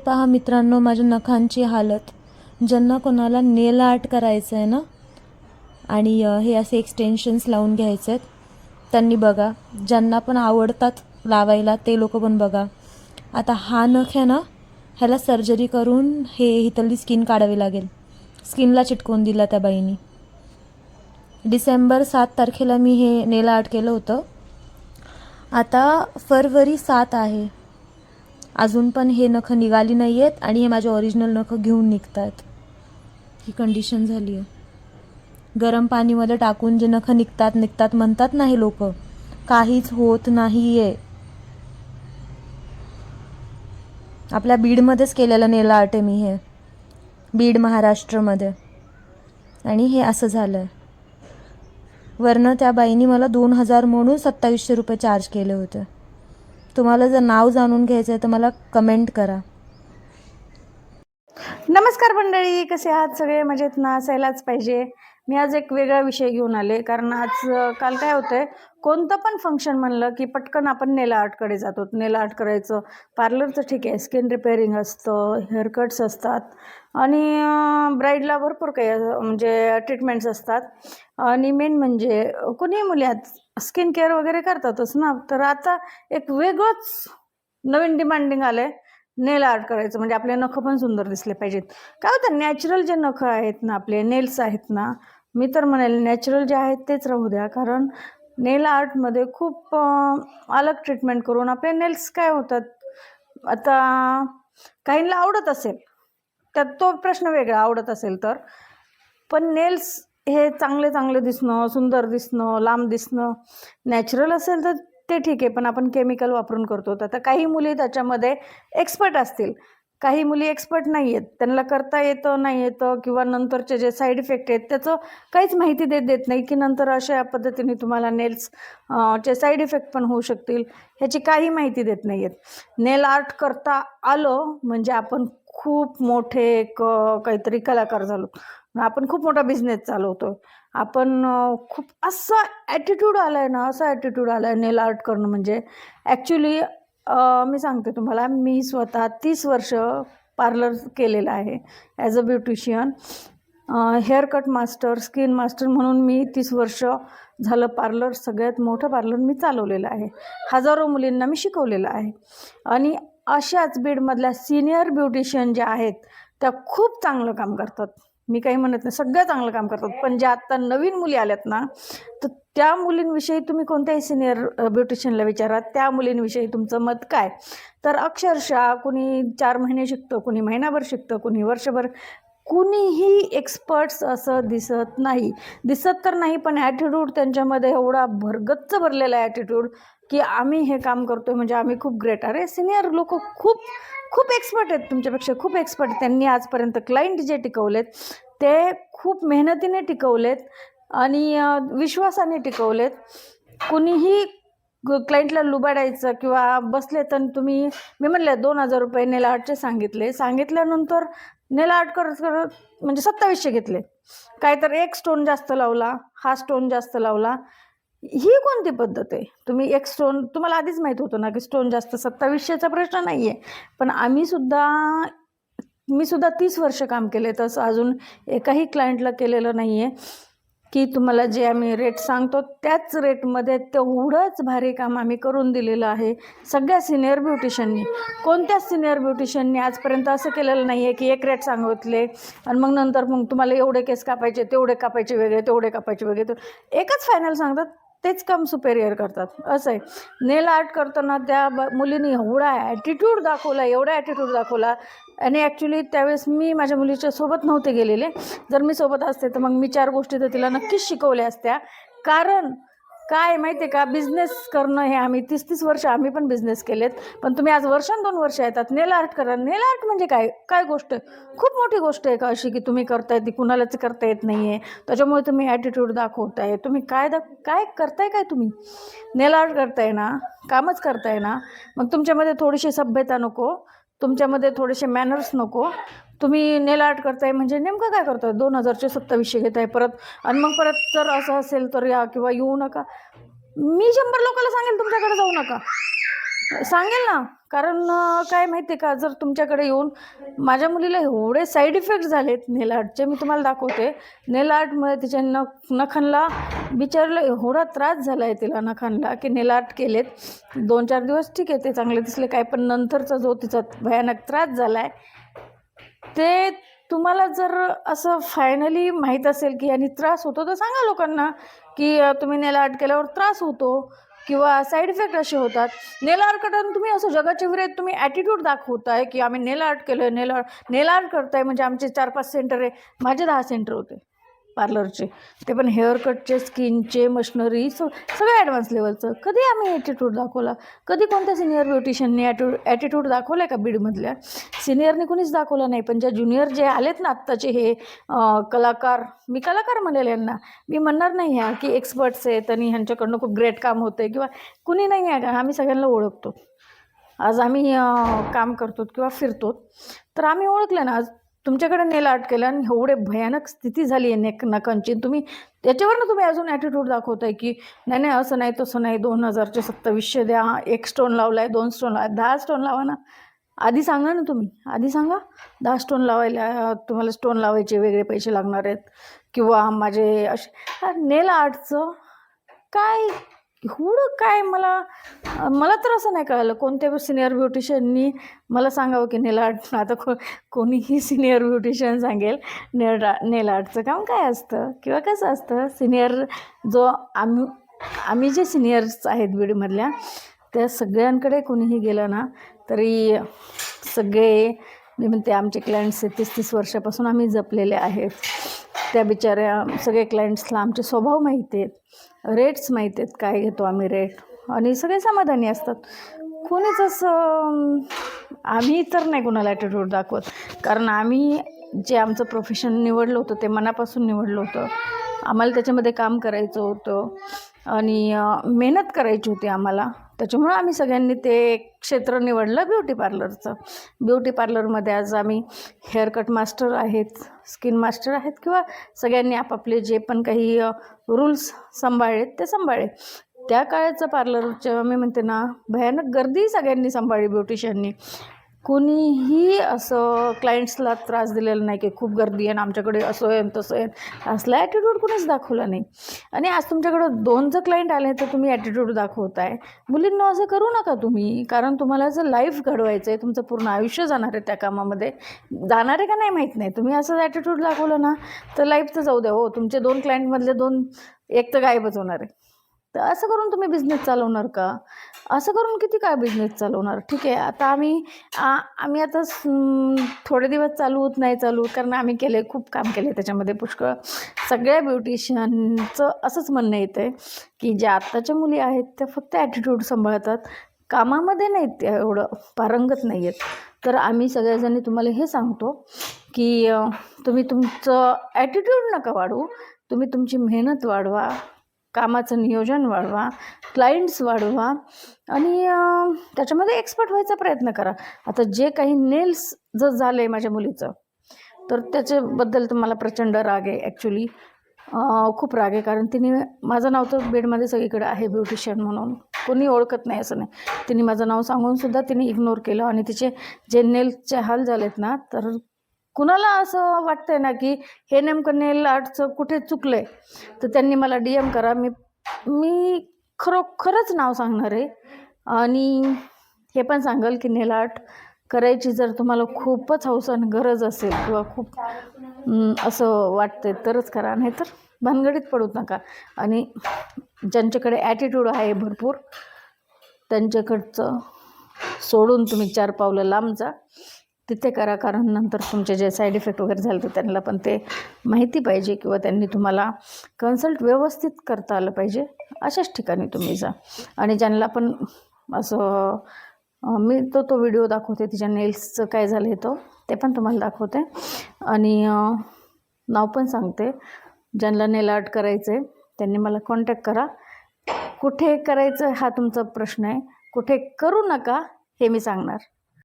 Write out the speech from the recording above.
पहा मित्रांनो माझ्या नखांची हालत. ज्यांना कोणाला नेल आर्ट करायचं आहे ना आणि हे असे एक्सटेन्शन्स लावून घ्यायचे आहेत त्यांनी बघा. ज्यांना पण आवडतात लावायला ते लोक पण बघा. आता हा नख आहे ना ह्याला सर्जरी करून हे इथली स्किन काढावी लागेल. स्किनला चिटकवून दिला त्या बाईनी. डिसेंबर सात तारखेला मी हे नेल आर्ट केलं होतं. आता फरवरी सात आहे. अजून पण हे नखं निघाली नाही आहेत आणि हे माझे ओरिजिनल नखं घेऊन निघत आहेत ही कंडिशन झाली आहे. गरम पाणीमध्ये टाकून जे नखं निघतात निघतात म्हणतात ना हे लोक काहीच होत नाही आहे आपल्या बीडमध्येच केलेलं नेलं आर्ट आहे मी हे. बीड महाराष्ट्रमध्ये. आणि हे असं झालं आहे वरनं त्या बाईनी मला दोन हजार म्हणून सत्तावीसशे रुपये चार्ज केले होते. तुम्हाला जर नाव जाणून घ्यायचं आहे तर मला कमेंट करा. नमस्कार मंडळी कसे आहात? सगळे मजेत ना? असायलाच पाहिजे. मी आज एक वेगळा विषय घेऊन आले कारण आज काल काय होतंय कोणतं पण फंक्शन म्हणलं की पटकन आपण नेला आर्टकडे जातो. नेला आर्ट करायचं पार्लरचं ठीक आहे स्किन रिपेअरिंग असतं हेअरकट्स असतात आणि ब्राईडला भरपूर काही म्हणजे ट्रीटमेंट्स असतात. आणि मेन म्हणजे कोणीही कुणीही मुली आज स्किन केअर वगैरे करतातच ना. तर आता एक वेगळंच नवीन डिमांडिंग आलं आहे नेल आर्ट करायचं म्हणजे आपले नखं पण सुंदर दिसले पाहिजेत. काय होतं नॅचरल जे नखं आहेत ना आपले नेल्स आहेत ना मी तर म्हणेल नॅचरल जे आहेत तेच राहू द्या. कारण नेल आर्टमध्ये खूप अलग ट्रीटमेंट करून आपले नेल्स काय होतात? आता काहींना आवडत असेल त्यात तो प्रश्न वेगळा आवडत असेल तर. पण नेल्स हे चांगले चांगले दिसणं सुंदर दिसणं लांब दिसणं नॅचरल असेल तर ते ठीक आहे पण आपण केमिकल वापरून करतो. तर आता काही मुली त्याच्यामध्ये एक्सपर्ट असतील. काही मुली एक्सपर्ट नाही आहेत त्यांना करता येतं नाही येतं किंवा नंतरचे जे साईड इफेक्ट आहेत त्याचं काहीच माहिती देत देत नाही की नंतर अशा पद्धतीने तुम्हाला नेल्स चे साईड इफेक्ट पण होऊ शकतील. ह्याची काही माहिती देत नाही आहेत नेल आर्ट करता आलं म्हणजे आपण खूप मोठे एक काहीतरी कलाकार झालो. आपण खूप मोठा बिझनेस चालवतो आपण खूप असा ॲटिट्यूड आला आहे ना असा ॲटिट्यूड आला आहे नेल आर्ट करणं म्हणजे ॲक्च्युली मी सांगते तुम्हाला मी स्वतः तीस वर्ष पार्लर केलेलं आहे as a beautician hair cut master skin master म्हणून मी तीस वर्ष झालं पार्लर सगळ्यात मोठं पार्लर मी चालवलेलं आहे. हजारो मुलींना मी शिकवलेलं आहे. आणि अशाच बीडमधल्या सिनियर ब्युटिशियन ज्या आहेत त्या खूप चांगलं काम करतात. मी काही म्हणत नाही सगळं चांगलं काम करतात. पण ज्या आत्ता नवीन मुली आल्यात ना तर त्या मुलींविषयी तुम्ही कोणत्याही सिनियर ब्युटिशियनला विचारा. त्या मुलींविषयी तुमचं मत काय? तर अक्षरशः कुणी चार महिने शिकतं कुणी महिनाभर शिकतं कुणी वर्षभर कुणीही एक्सपर्ट्स असं दिसत नाही. दिसत तर नाही पण ॲटिट्यूड त्यांच्यामध्ये एवढा भरगच्च भरलेला ॲटिट्यूड की आम्ही हे काम करतोय म्हणजे आम्ही खूप ग्रेट अरे सिनियर लोक खूप खूप एक्सपर्ट आहेत तुमच्यापेक्षा खूप एक्सपर्ट त्यांनी आजपर्यंत क्लायंट जे टिकवलेत ते खूप मेहनतीने टिकवलेत आणि विश्वासाने टिकवलेत. कुणीही क्लायंटला लुबाडायचं किंवा बसले तर तुम्ही मी म्हणले दोन हजार रुपये नेल आर्टचे सांगितले. सांगितल्यानंतर नेल आर्ट करत करत म्हणजे सत्तावीसशे घेतले. काय तर एक स्टोन जास्त लावला हा स्टोन जास्त लावला. ही कोणती पद्धत आहे? तुम्ही एक स्टोन तुम्हाला आधीच माहीत होतं ना की स्टोन जास्त सत्तावीसशेचा प्रश्न नाही आहे पण आम्ही सुद्धा मी सुद्धा तीस वर्ष काम केले तसं अजून एकाही क्लायंटला केलेलं नाही आहे की तुम्हाला जे आम्ही रेट सांगतो त्याच रेटमध्ये तेवढंच भारी काम आम्ही करून दिलेलं आहे. सगळ्या सिनियर ब्युटिशियननी कोणत्याच सिनियर ब्युटिशियननी आजपर्यंत असं केलेलं नाही आहे की एक रेट सांगितले आणि मग नंतर मग तुम्हाला एवढे केस कापायचे तेवढे कापायचे वेगळे तेवढे कापायचे वेगळे. एकच फायनल सांगतात तेच काम सुपेरियर करतात. असं आहे नेल आर्ट करताना त्या ब मुलीने एवढा ॲटिट्यूड दाखवला एवढा ॲटिट्यूड दाखवला. आणि ॲक्च्युली त्यावेळेस मी माझ्या मुलीच्या सोबत नव्हते गेलेले. जर मी सोबत असते तर मग मी चार गोष्टी तर तिला नक्कीच शिकवल्या असत्या. कारण काय माहिती आहे का? बिझनेस करणं हे आम्ही तीस तीस वर्ष आम्ही पण बिझनेस केलेत. पण तुम्ही आज वर्षान दोन वर्ष येतात. नेल आर्ट करा. नेल आर्ट म्हणजे काय? काय गोष्ट? आहे खूप मोठी गोष्ट आहे का अशी की तुम्ही करताय ती कुणालाच करता येत नाही आहे त्याच्यामुळे तुम्ही ॲटिट्यूड दाखवताय. तुम्ही काय दा काय करताय काय तुम्ही? नेल आर्ट करताय ना? कामच करताय ना? मग तुमच्यामध्ये थोडीशी सभ्यता नको. तुमच्यामध्ये थोडेसे मॅनर्स नको. तुम्ही नेल आर्ट करताय म्हणजे नेमकं काय करताय? दोन हजारचे सत्तावीसशे घेताय परत. आणि मग परत जर असं असेल तर या किंवा येऊ नका. मी शंभर लोकांना सांगेन तुमच्याकडे जाऊ नका. सांगेल ना. कारण काय माहिती आहे का? जर तुमच्याकडे येऊन माझ्या मुलीला एवढे साईड इफेक्ट झालेत नेल आर्टचे मी तुम्हाला दाखवते. नेल आर्टमुळे तिच्या नख नखांना बिचारलं एवढा त्रास झाला आहे तिला नखांना की नेल आर्ट केलेत. दोन चार दिवस ठीक आहे ते चांगले दिसले काय पण नंतरचा जो तिचा भयानक त्रास झाला आहे ते तुम्हाला जर असं फायनली माहीत असेल की यांनी त्रास होतो तर सांगा लोकांना की तुम्ही नेल आर्ट केल्यावर त्रास होतो किंवा साईड इफेक्ट असे होतात. नेल आर्ट करताना तुम्ही असं जगाच्या विरोधात तुम्ही ॲटिट्यूड दाखवताय की आम्ही नेल आर्ट केलं आहे नेल आर्ट नेल आर्ट करताय म्हणजे आमचे चार पाच सेंटर आहे माझे दहा सेंटर होते. पार्लरचे. ते पण हेअर कटचे स्किनचे मशनरी स सगळं ॲडव्हान्स लेवलचं कधी आम्ही ॲटिट्यूड दाखवला? कधी कोणत्या सिनियर ब्युटिशियननी ॲटिट्यूड ॲटिट्यूड दाखवला आहे का बीडमधल्या? सिनियरने कुणीच दाखवला नाही पण ज्या ज्युनियर जे आलेत ना आत्ताचे हे कलाकार मी कलाकार म्हणेल यांना. मी म्हणणार नाही ह्या की एक्सपर्ट्स आहेत आणि ह्यांच्याकडनं खूप ग्रेट काम होतं आहे किंवा कुणी नाही आहे का? आम्ही सगळ्यांना ओळखतो. आज आम्ही काम करतो किंवा फिरतो तर आम्ही ओळखलं ना आज तुमच्याकडे नेल आर्ट केलं आणि एवढे भयानक स्थिती झाली आहे नेक नकांची. तुम्ही त्याच्यावरनं तुम्ही अजून ॲटिट्यूड दाखवताय की नाही नाही असं नाही तसं नाही दोन हजारचे सत्तावीसशे द्या एक स्टोन लावला आहे दोन स्टोन लावा दहा स्टोन लावा ना. आधी सांगा ना तुम्ही. आधी सांगा. दहा स्टोन लावायला तुम्हाला स्टोन लावायचे वेगळे पैसे लागणार आहेत. किंवा माझे असे नेल आर्टचं काय? एवढं काय मला मला तर असं नाही कळलं. कोणत्या सिनियर ब्युटिशियननी मला सांगावं की नेल आर्ट आता को कोणीही सिनियर ब्युटिशियन सांगेल नेल नेल आर्टचं काम काय असतं? किंवा कसं असतं? सिनियर जो आम्ही आम्ही जे सिनियर्स आहेत बीडमधल्या त्या सगळ्यांकडे कोणीही गेलं ना तरी सगळे मी म्हणते आमचे क्लायंट्स तीस तीस वर्षापासून आम्ही जपलेले आहेत. त्या बिचाऱ्या सगळे क्लायंट्सला आमचे स्वभाव माहिती आहेत. रेट्स माहीत आहेत काय घेतो आम्ही रेट आणि सगळे समाधानी असतात. कोणीच असं आम्ही तर नाही कोणाला ॲटिट्यूड दाखवत. कारण आम्ही जे आमचं प्रोफेशन निवडलं होतं ते मनापासून निवडलं होतं. आम्हाला त्याच्यामध्ये काम करायचं होतं. आणि मेहनत करायची होती आम्हाला. त्याच्यामुळं आम्ही सगळ्यांनी ते क्षेत्र निवडलं ब्युटी पार्लरचं. ब्युटी पार्लरमध्ये आज आम्ही हेअरकट मास्टर आहेत स्किन मास्टर आहेत किंवा सगळ्यांनी आपापले जे पण काही रूल्स सांभाळलेत ते सांभाळले त्या काळाचं पार्लरच्या मी म्हणते ना भयानक गर्दी सगळ्यांनी सांभाळली ब्युटिशियननी. कोणीही असं क्लायंट्सला त्रास दिलेला नाही की खूप गर्दी आहे आमच्याकडे असं आहे तसं आहे. असला ॲटिट्यूड कोणीच दाखवला नाही. आणि आज तुमच्याकडं दोन जर क्लायंट आले तर तुम्ही ॲटिट्यूड दाखवताय. मुलींना असं करू नका तुम्ही कारण तुम्हाला जर लाईफ घडवायचं आहे तुमचं पूर्ण आयुष्य जाणार आहे त्या कामामध्ये. जाणार आहे का नाही माहीत नाही. तुम्ही असं ॲटिट्यूड दाखवलं ना तर लाईफ तर जाऊ द्या हो. तुमचे दोन क्लायंटमधले दोन एक तर गायबच होणार आहे. तर असं करून तुम्ही बिझनेस चालवणार का? असं करून किती काय बिझनेस चालवणार? ठीक आहे आता आम्ही आम्ही आता थोडे दिवस चालू होत नाही चालू कारण आम्ही केले खूप काम केले त्याच्यामध्ये पुष्कळ. सगळ्या ब्युटिशियनचं असंच म्हणणं येतं आहे की ज्या आत्ताच्या मुली आहेत त्या फक्त ॲटिट्यूड सांभाळतात. कामामध्ये नाहीत त्या एवढं पारंगत नाही आहेत तर आम्ही सगळ्याजणी तुम्हाला हे सांगतो की तुम्ही तुमचं ॲटिट्यूड नका वाढवू. तुम्ही तुमची मेहनत वाढवा. कामाचं नियोजन वाढवा क्लायंट्स वाढवा आणि त्याच्यामध्ये एक्सपर्ट व्हायचा प्रयत्न करा. आता जे काही नेल्स जर झालं आहे माझ्या मुलीचं तर त्याच्याबद्दल तर मला प्रचंड राग आहे ॲक्च्युली खूप राग आहे कारण तिने माझं नाव तर बेडमध्ये सगळीकडे आहे ब्युटिशियन म्हणून. कोणी ओळखत नाही असं नाही. तिने माझं नाव सांगूनसुद्धा तिने इग्नोर केलं आणि तिचे जे नेल्सचे हाल झालेत ना तर कुणाला असं वाटतंय ना की हे नेमकं नेल आर्टचं कुठे चुकलं आहे तर त्यांनी मला डी एम करा. मी मी खरोखरच नाव सांगणार आहे. आणि हे पण सांगाल की नेल आर्ट करायची जर तुम्हाला खूपच हौस आणि गरज असेल किंवा खूप असं वाटतंय तरच करा. नाहीतर भानगडीत पडू नका. आणि ज्यांच्याकडे ॲटिट्यूड आहे भरपूर त्यांच्याकडचं सोडून तुम्ही चार पावलं लांब जा. तिथे करा कारण नंतर तुमचे जे साईड इफेक्ट वगैरे झाले तर त्यांना पण ते माहिती पाहिजे किंवा त्यांनी तुम्हाला कन्सल्ट व्यवस्थित करता आलं पाहिजे. अशाच ठिकाणी तुम्ही जा. आणि ज्यांना पण असं मी तो तो व्हिडिओ दाखवते तिच्या नेल्सचं काय झालं आहे तो ते पण तुम्हाला दाखवते. आणि नाव पण सांगते. ज्यांना नेल आर्ट करायचं आहे त्यांनी मला कॉन्टॅक्ट करा. कुठे करायचं हा तुमचा प्रश्न आहे. कुठे करू नका हे मी सांगणार.